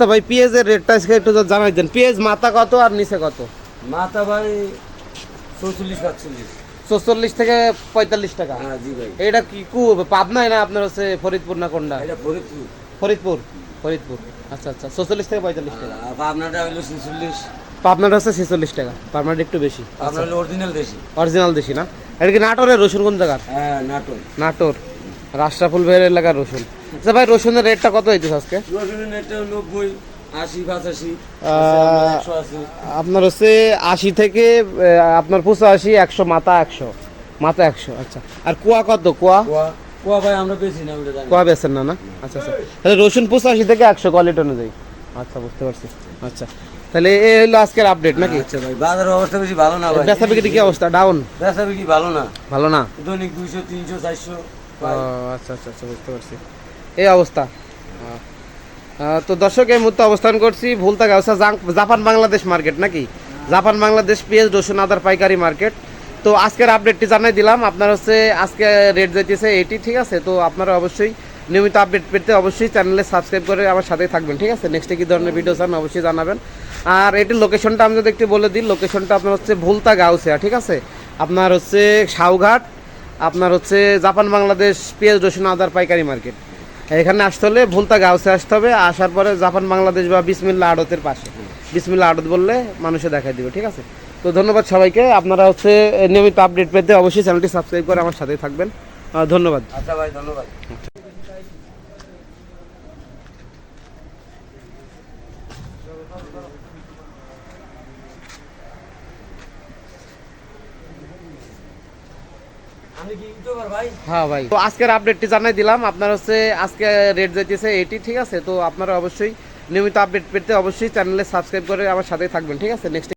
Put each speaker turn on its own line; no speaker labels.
অবস্থা ভাই পেঁয়াজের রেটটা আজকে একটু যদি জানাই দেন। পেঁয়াজ মাথা কত আর নিচে কত?
মাথা ভাই চৌচল্লিশ পাঁচচল্লিশ
চল্লিশ থেকে পঁয়তাল্লিশ টাকা।
হ্যাঁ জি ভাই।
এটা কি কু পাবনায় না আপনার হচ্ছে ফরিদপুর না কোনটা?
এটা ফরিদপুর।
ফরিদপুর। ফরিদপুর। আচ্ছা আচ্ছা। চল্লিশ থেকে পঁয়তাল্লিশ টাকা।
আপনারটা হলো ছেচল্লিশ।
পাবনাটা হচ্ছে ছেচল্লিশ টাকা। পাবনাটা একটু বেশি।
আপনার হলো অরিজিনাল দেশি।
অরিজিনাল দেশি না? এটা কি নাটোরের রসুন কোন জায়গার?
হ্যাঁ নাটোর।
নাটোর। রাষ্ট্রাফুল ভাইয়ের এলাকার রসুন। আচ্ছা ভাই রসুনের রেটটা কত হইতেছে আজকে?
রসুনের রেটটা নব্বই
আপনার হচ্ছে আশি থেকে আপনার পঁচাশি একশো মাথা একশো। মাথা একশো আচ্ছা। আর কুয়া কত? কুয়া?
কোয়া। ভাই আমরা বেশি না
কুয়া বেছেন না না? আচ্ছা আচ্ছা। তাহলে রসুন পঁচাশি থেকে একশো কোয়ালিটি অনুযায়ী। আচ্ছা বুঝতে পারছি। আচ্ছা। তাহলে এই হলো আজকের আপডেট নাকি?
আচ্ছা ভাই বাজারের অবস্থা বেশি ভালো না ভাই।
বেচা বিক্রি কি অবস্থা? ডাউন
বেচা বিক্রি ভালো না।
ভালো না?
দৈনিক দুইশো তিনশো চারশো।
আচ্ছা আচ্ছা আচ্ছা বুঝতে পারছি। এই অবস্থা। তো দর্শক, এই মুহূর্তে অবস্থান করছি ভুলতা গাউসা জাপান বাংলাদেশ মার্কেট, নাকি? জাপান বাংলাদেশ পেঁয়াজ, রসুন, আদার পাইকারি মার্কেট। তো আজকের আপডেটটি জানাই দিলাম। আপনার হচ্ছে আজকে রেট যাইতেছে এটি ঠিক আছে? তো আপনারা অবশ্যই নিয়মিত আপডেট পেতে অবশ্যই চ্যানেলে সাবস্ক্রাইব করে আমার সাথেই থাকবেন, ঠিক আছে? নেক্সটে কী ধরনের ভিডিও চান অবশ্যই জানাবেন। আর এটির লোকেশনটা আমি যদি একটু বলে দিই লোকেশনটা আপনার হচ্ছে ভুলতা গাউসিয়া, ঠিক আছে? আপনার হচ্ছে সাউঘাট, আপনার হচ্ছে জাপান বাংলাদেশ পেঁয়াজ, রসুন, আদার পাইকারি মার্কেট। এখানে আসতে হলে ভুলতা গাউসে আসতে হবে, আসার পরে জাপান, বাংলাদেশ বা বিসমিল্লা আড়তের পাশে। বিসমিল্লা আড়ত বললে মানুষে দেখাই দিবে, ঠিক আছে? তো ধন্যবাদ সবাইকে, আপনারা হচ্ছে নিয়মিত আপডেট পেতে অবশ্যই চ্যানেলটি সাবস্ক্রাইব করে আমার সাথে থাকবেন। ধন্যবাদ।
আচ্ছা ভাই, ধন্যবাদ কি ইউটিউবার ভাই
হ্যাঁ আজকের আপডেটটি জানাই দিলাম। আপনার হচ্ছে আজকে রেট যাইতেছে এটি ঠিক আছে? তো আপনারা অবশ্যই নিয়মিত আপডেট পেতে অবশ্যই চ্যানেলে সাবস্ক্রাইব করে আমার সাথে থাকবেন, ঠিক আছে? নেক্সট